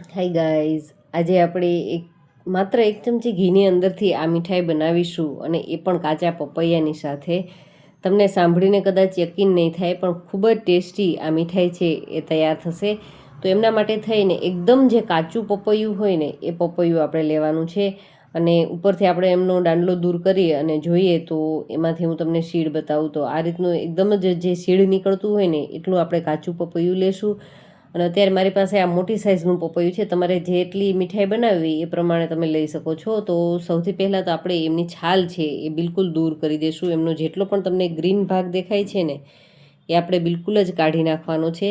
Hi guys આજે આપણે એક, માત્ર એક ચમચી ઘીની અંદરથી આ મીઠાઈ બનાવીશું અને એ પણ કાચા પપૈયાની સાથે. તમને સાંભળીને કદાચ યકીન નહીં થાય, પણ ખૂબ જ ટેસ્ટી આ મીઠાઈ છે, એ તૈયાર થશે. તો એમના માટે થઈને એકદમ જે કાચું પપૈયું હોય ને, એ પપૈયું આપણે લેવાનું છે. અને ઉપરથી આપણે એમનો દાંડલો દૂર કરી અને જોઈએ તો એમાંથી હું તમને શીડ બતાવું. તો આ રીતનું એકદમ જ જે શીડ નીકળતું હોય ને, એટલું આપણે કાચું પપૈયું લેશું. અને અત્યારે મારી પાસે આ મોટી સાઇઝનું પપૈયું છે. તમારે જેટલી મીઠાઈ બનાવવી એ પ્રમાણે તમે લઈ શકો છો. તો સૌથી પહેલાં તો આપણે એમની છાલ છે એ બિલકુલ દૂર કરી દઈશું એમનો જેટલો પણ તમને ગ્રીન ભાગ દેખાય છે ને, એ આપણે બિલકુલ જ કાઢી નાખવાનો છે.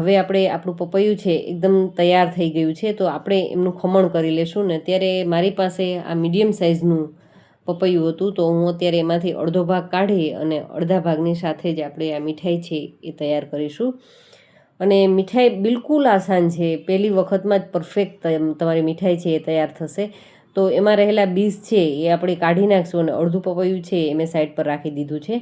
હવે આપણે આપણું પપૈયું છે એકદમ તૈયાર થઈ ગયું છે. તો આપણે એમનું ખમણ કરી લેશું. ને અત્યારે મારી પાસે આ મીડિયમ સાઇઝનું પપૈયું હતું. તો હું અત્યારે એમાંથી અડધો ભાગ કાઢી અને અડધા ભાગની સાથે જ આપણે આ મીઠાઈ છે એ તૈયાર કરીશું. અને મીઠાઈ બિલકુલ આસાન છે. પહેલી વખતમાં જ પરફેક્ટ તમારી મીઠાઈ છે એ તૈયાર થશે. તો એમાં રહેલા બીજ છે એ આપણે કાઢી નાખશું અને અડધું પપૈયું છે એ મેં સાઈડ પર રાખી દીધું છે.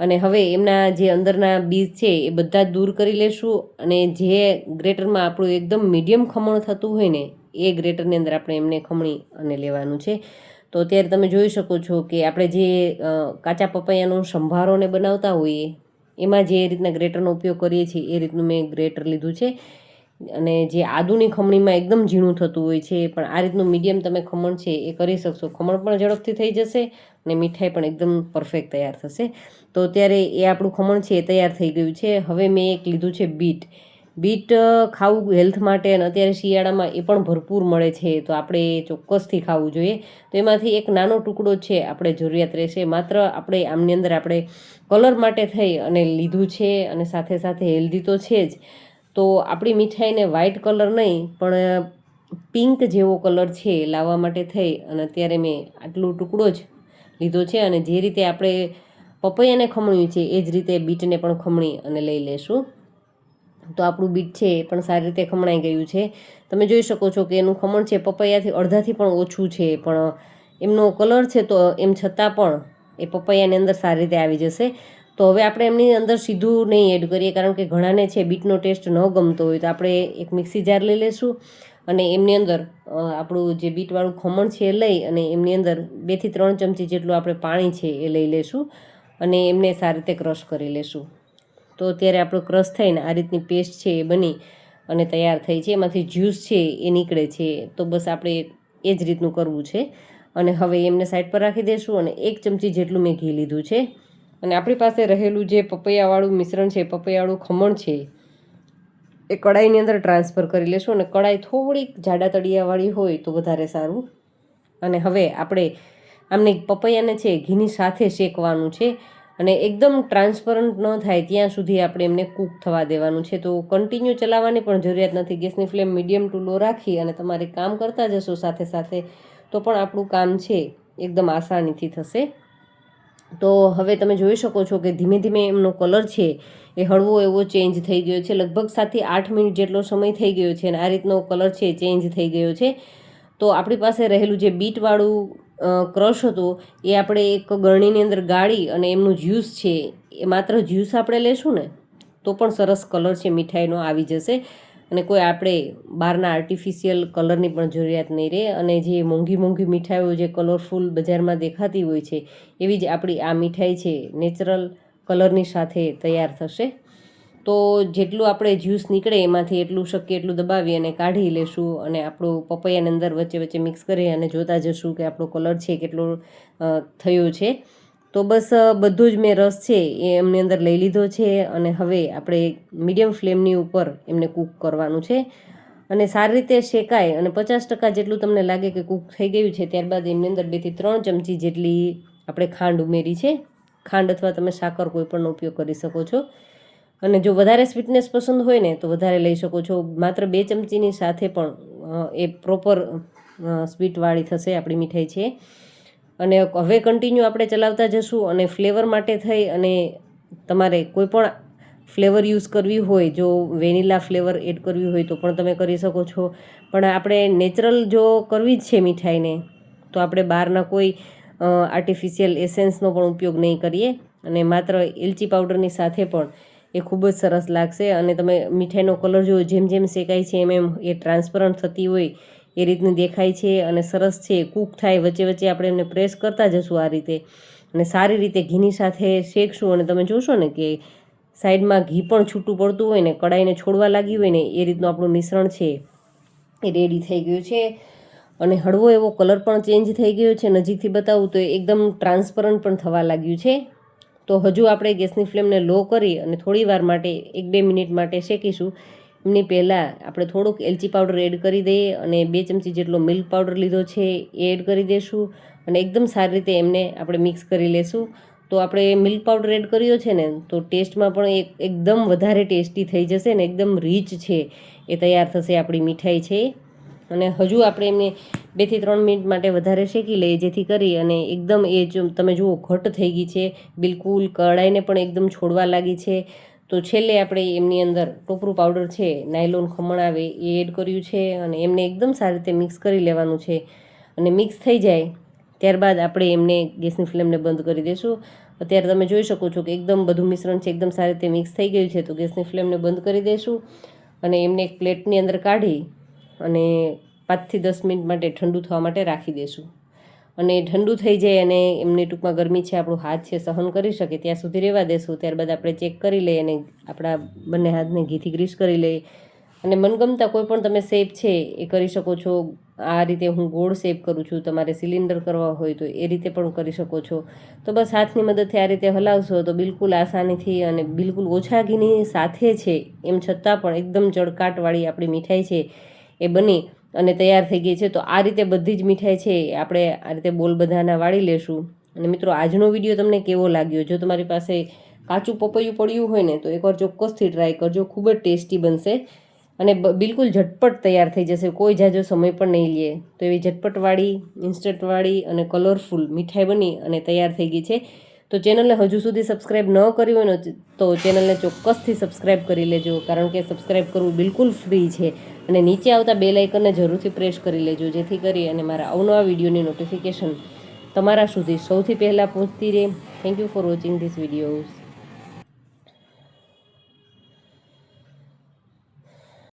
અને હવે એમના જે અંદરના બીજ છે એ બધા દૂર કરી લેશું અને જે ગ્રેટરમાં આપણું એકદમ મીડિયમ ખમણ થતું હોય ને, એ ગ્રેટરની અંદર આપણે એમને ખમણી અને લેવાનું છે. તો અત્યારે તમે જોઈ શકો છો કે આપણે જે કાચા પપૈયાનો સંભારોને બનાવતા હોઈએ એમાં જે રીતના ગ્રેટરનો ઉપયોગ કરીએ છીએ, એ રીતનું મેં ગ્રેટર લીધું છે. અને જે આદુની ખમણીમાં એકદમ ઝીણું થતું હોય છે, પણ આ રીતનું મીડિયમ તમે ખમણ છે, એ કરી શકશો. ખમણ પણ ઝડપથી થઈ જશે અને મીઠાઈ પણ એકદમ પરફેક્ટ તૈયાર થશે. તો ત્યારે એ આપણું ખમણ છે, એ તૈયાર થઈ ગયું છે. હવે મેં એક લીધું છે બીટ. બીટ ખાવું હેલ્થ માટે અને અત્યારે શિયાળામાં એ પણ ભરપૂર મળે છે. તો આપણે ચોક્કસથી ખાવું જોઈએ. તો એમાંથી એક નાનો ટુકડો છે, આપણે જરૂરિયાત રહેશે. માત્ર આપણે આમની અંદર આપણે કલર માટે થઈ અને લીધું છે અને સાથે સાથે હેલ્ધી તો છે જ. તો આપણી મીઠાઈને વ્હાઇટ કલર નહીં, પણ પિંક જેવો કલર છે લાવવા માટે થઈ. અને અત્યારે મેં આટલું ટુકડો જ લીધો છે અને જે રીતે આપણે પપૈયાને ખમણ્યું છે એ જ રીતે બીટને પણ ખમણી અને લઈ લેશું. તો આપણું બીટ છે એ પણ સારી રીતે ખમણાઈ ગયું છે. તમે જોઈ શકો છો કે એનું ખમણ છે પપૈયાથી અડધાથી પણ ઓછું છે, પણ એમનો કલર છે તો એમ છતાં પણ એ પપૈયાની અંદર સારી રીતે આવી જશે. તો હવે આપણે એમની અંદર સીધું નહીં એડ કરીએ, કારણ કે ઘણાને છે બીટનો ટેસ્ટ ન ગમતો હોય તો આપણે એક મિક્સી જાર લઈ લેશું અને એમની અંદર આપણું જે બીટવાળું ખમણ છે એ લઈ અને એમની અંદર બેથી ત્રણ ચમચી જેટલું આપણે પાણી છે એ લઈ લેશું અને એમને સારી રીતે ક્રશ કરી લેશું તો અત્યારે આપણો ક્રશ થઈને આ રીતની પેસ્ટ છે એ બની અને તૈયાર થઈ છે. એમાંથી જ્યુસ છે એ નીકળે છે. તો બસ આપણે એ જ રીતનું કરવું છે. અને હવે એમને સાઈડ પર રાખી દઈશું અને એક ચમચી જેટલું મેં ઘી લીધું છે. અને આપણી પાસે રહેલું જે પપૈયાવાળું મિશ્રણ છે, પપૈયાવાળું ખમણ છે, એ કડાઈની અંદર ટ્રાન્સફર કરી લેશું અને કડાઈ થોડીક જાડા તળિયાવાળી હોય તો વધારે સારું. અને હવે આપણે આમને પપૈયાને છે ઘીની સાથે શેકવાનું છે. અને એકદમ ટ્રાન્સપરન્ટ ન થાય ત્યાં સુધી આપણે એમને કૂક થવા દેવાનું છે. તો કન્ટિન્યુ ચલાવવાની પણ જરૂરિયાત નથી. ગેસની ફ્લેમ મીડિયમ ટુ લો રાખી અને તમારે કામ કરતા જશો સાથે સાથે, તો પણ આપણું કામ છે, એકદમ આસાનીથી થશે. તો હવે તમે જોઈ શકો છો કે ધીમે ધીમે એમનો કલર છે, એ હળવો એવો ચેન્જ થઈ ગયો છે. લગભગ સાતથી આઠ મિનિટ જેટલો સમય થઈ ગયો છે અને આ રીતનો કલર છે ચેન્જ થઈ ગયો છે. તો આપણી પાસે રહેલું જે બીટવાળું ક્રશ હતો, એ આપણે એક ગરણીની અંદર ગાળી અને એમનું જ્યુસ છે, એ માત્ર જ્યુસ આપણે લેશું ને, તો પણ સરસ કલર છે, મીઠાઈનો આવી જશે. અને કોઈ આપણે બહારના આર્ટિફિશિયલ કલરની પણ જરૂરિયાત નહીં રહે. અને જે મોંઘી મોંઘી મીઠાઈઓ જે કલરફુલ બજારમાં દેખાતી હોય છે, એવી જ આપણી આ મીઠાઈ છે નેચરલ કલરની સાથે તૈયાર થશે. તો જેટલું આપણે જ્યુસ નીકળે એમાંથી એટલું શક્ય એટલું દબાવી અને કાઢી લેશું અને આપણું પપૈયાની અંદર વચ્ચે વચ્ચે મિક્સ કરી અને જોતા જશું કે આપણો કલર છે કેટલો થયો છે. તો બસ બધું જ મેં રસ છે એ એમની અંદર લઈ લીધો છે અને હવે આપણે મીડિયમ ફ્લેમની ઉપર એમને કૂક કરવાનું છે. અને સારી રીતે શેકાય અને પચાસ ટકા જેટલું તમને લાગે કે કૂક થઈ ગયું છે ત્યારબાદ એમની અંદર બેથી ત્રણ ચમચી જેટલી આપણે ખાંડ ઉમેરી છે. ખાંડ અથવા તમે સાકર કોઈ પણનો ઉપયોગ કરી શકો છો. અને જો વધારે સ્વીટનેસ પસંદ હોય ને, તો વધારે લઈ શકો છો. માત્ર બે ચમચીની સાથે પણ એ પ્રોપર સ્વીટવાળી થશે આપણી મીઠાઈ છે. અને હવે કન્ટિન્યુ આપણે ચલાવતા જશું અને ફ્લેવર માટે થઈ અને તમારે કોઈ પણ ફ્લેવર યુઝ કરવી હોય, જો વેનીલા ફ્લેવર એડ કરવી હોય તો પણ તમે કરી શકો છો. પણ આપણે નેચરલ જો કરવી જ છે મીઠાઈને, તો આપણે બહારના કોઈ આર્ટિફિશિયલ એસેન્સનો પણ ઉપયોગ નહીં કરીએ. અને માત્ર એલચી પાવડરની સાથે પણ એ ખૂબ જ સરસ લાગશે અને તમે મીઠાઈનો કલર જુઓ, જેમ જેમ શેકાય છે, એમ એમ એ ટ્રાન્સપરન્ટ થતી હોય એ રીતની દેખાય છે અને સરસ છે, કૂક થાય, વચ્ચે વચ્ચે આપણે એમને પ્રેસ કરતા જશું આ રીતે. અને સારી રીતે ઘીની સાથે શેકશું અને તમે જોશો ને કે સાઈડમાં ઘી પણ છૂટું પડતું હોય ને, કડાઈને છોડવા લાગ્યું હોય ને, એ રીતનું આપણું મિશ્રણ છે. એ રેડી થઈ ગયું છે. અને હળવો એવો કલર પણ ચેન્જ થઈ ગયો છે. નજીકથી બતાવું તો એકદમ ટ્રાન્સપરન્ટ પણ થવા લાગ્યું છે. તો હજુ આપણે ગેસની ફ્લેમને લો કરી અને થોડી વાર માટે, એક બે મિનિટ માટે શેકીશું. એમની પહેલાં આપણે થોડુંક એલચી પાવડર એડ કરી દઈએ અને બે ચમચી જેટલો મિલ્ક પાવડર લીધો છે એ એડ કરી દઈશું અને એકદમ સારી રીતે એમને આપણે મિક્સ કરી લેશું. તો આપણે મિલ્ક પાવડર એડ કર્યો છે ને, તો ટેસ્ટમાં પણ એક, એકદમ વધારે ટેસ્ટી થઈ જશે ને, એકદમ રીચ છે. એ તૈયાર થશે આપણી મીઠાઈ છે. અને હજુ આપણે એમને બેથી ત્રણ મિનિટ માટે વધારે શેકી લઈએ જેથી કરી અને એકદમ એ તમે જુઓ, ઘટ થઈ ગઈ છે. બિલકુલ કઢાઈને પણ એકદમ છોડવા લાગી છે. તો છેલ્લે આપણે એમની અંદર ટોપરું પાવડર છે, નાયલોન ખમણ આવે એ એડ કર્યું છે અને એમને એકદમ સારી રીતે મિક્સ કરી લેવાનું છે. અને મિક્સ થઈ જાય ત્યારબાદ આપણે એમને ગેસની ફ્લેમને બંધ કરી દઈશું અત્યારે તમે જોઈ શકો છો કે એકદમ બધું મિશ્રણ છે, એકદમ સારી રીતે મિક્સ થઈ ગયું છે, તો ગેસની ફ્લેમને બંધ કરી દઈશું અને એમને એક પ્લેટની અંદર કાઢી અને પાંચથી દસ મિનિટ માટે ઠંડુ થવા માટે રાખી દઈશું અને ઠંડુ થઈ જાય અને એમની ટૂંકમાં ગરમી છે, આપણું હાથ છે, સહન કરી શકે, ત્યાં સુધી રહેવા દેશું. ત્યારબાદ આપણે ચેક કરી લઈએ અને આપણા બંને હાથને ઘીથી ગ્રીસ કરી લઈએ. અને મનગમતા કોઈ પણ તમે શેપ છે એ કરી શકો છો. આ રીતે હું ગોળ શેપ કરું છું, તમારે સિલિન્ડર કરવા હોય તો એ રીતે પણ કરી શકો છો. તો બસ હાથની મદદથી આ રીતે હલાવશો તો બિલકુલ આસાનીથી અને બિલકુલ ઓછા ઘીની સાથે છે. એમ છતાં પણ એકદમ ચડકાટવાળી આપણી મીઠાઈ છે. એ બની અને તૈયાર થઈ ગઈ છે. તો આ રીતે બધી જ મીઠાઈ છે આપણે આ રીતે બોલ બધાના વાળી લેશું. અને મિત્રો, આજનો વીડિયો તમને કેવો લાગ્યો? જો તમારી પાસે કાચું પપૈયું પડ્યું હોય ને, તો એકવાર ચોક્કસથી ટ્રાય કરજો. ખૂબ જ ટેસ્ટી બનશે અને બિલકુલ ઝટપટ તૈયાર થઈ જશે. કોઈ જાજો સમય પણ નહીં લે. તો એવી ઝટપટવાળી ઇન્સ્ટન્ટવાળી અને કલરફુલ મીઠાઈ બની અને તૈયાર થઈ ગઈ છે. તો ચેનલને હજુ સુધી સબસ્ક્રાઈબ ન કરી હોય ને તો ચેનલને ચોક્કસથી સબસ્ક્રાઈબ કરી લેજો, કારણ કે સબસ્ક્રાઇબ કરવું બિલકુલ ફ્રી છે. અને નીચે આવતા બે લાઇકનને જરૂરથી પ્રેસ કરી લેજો, જેથી કરી અને મારા અવનવા વિડીયોની નોટિફિકેશન તમારા સુધી સૌથી પહેલાં પહોંચતી રહે. Thank you for watching this videos